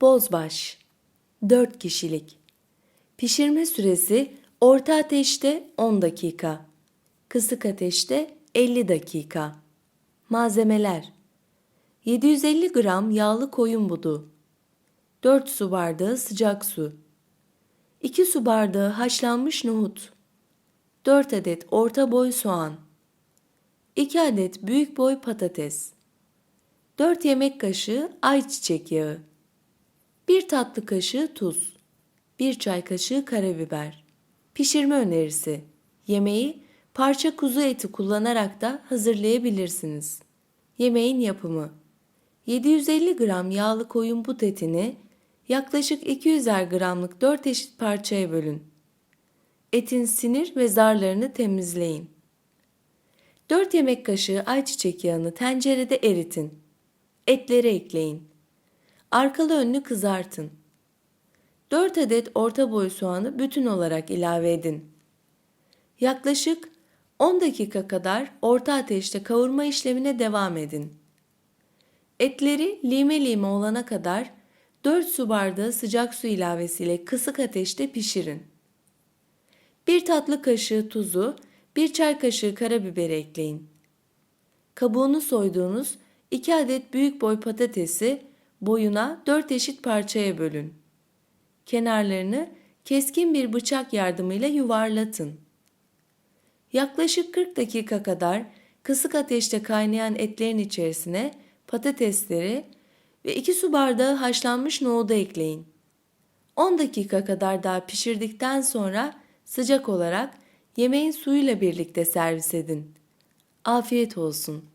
Bozbaş 4 kişilik Pişirme süresi orta ateşte 10 dakika. Kısık ateşte 50 dakika. Malzemeler 750 gram yağlı koyun budu. 4 su bardağı sıcak su. 2 su bardağı haşlanmış nohut. 4 adet orta boy soğan. 2 adet büyük boy patates. 4 yemek kaşığı ayçiçek yağı. 1 tatlı kaşığı tuz. 1 çay kaşığı karabiber. Pişirme önerisi. Yemeği parça kuzu eti kullanarak da hazırlayabilirsiniz. Yemeğin yapımı. 750 gram yağlı koyun but etini yaklaşık 200'er gramlık 4 eşit parçaya bölün. Etin sinir ve zarlarını temizleyin. 4 yemek kaşığı ayçiçek yağını tencerede eritin. Etleri ekleyin. Arkalı önlü kızartın. 4 adet orta boy soğanı bütün olarak ilave edin. Yaklaşık 10 dakika kadar orta ateşte kavurma işlemine devam edin. Etleri lime lime olana kadar 4 su bardağı sıcak su ilavesiyle kısık ateşte pişirin. 1 tatlı kaşığı tuzu, 1 çay kaşığı karabiberi ekleyin. Kabuğunu soyduğunuz 2 adet büyük boy patatesi boyuna 4 eşit parçaya bölün. Kenarlarını keskin bir bıçak yardımıyla yuvarlatın. Yaklaşık 40 dakika kadar kısık ateşte kaynayan etlerin içerisine patatesleri ve 2 su bardağı haşlanmış nohudu ekleyin. 10 dakika kadar daha pişirdikten sonra sıcak olarak yemeğin suyuyla birlikte servis edin. Afiyet olsun.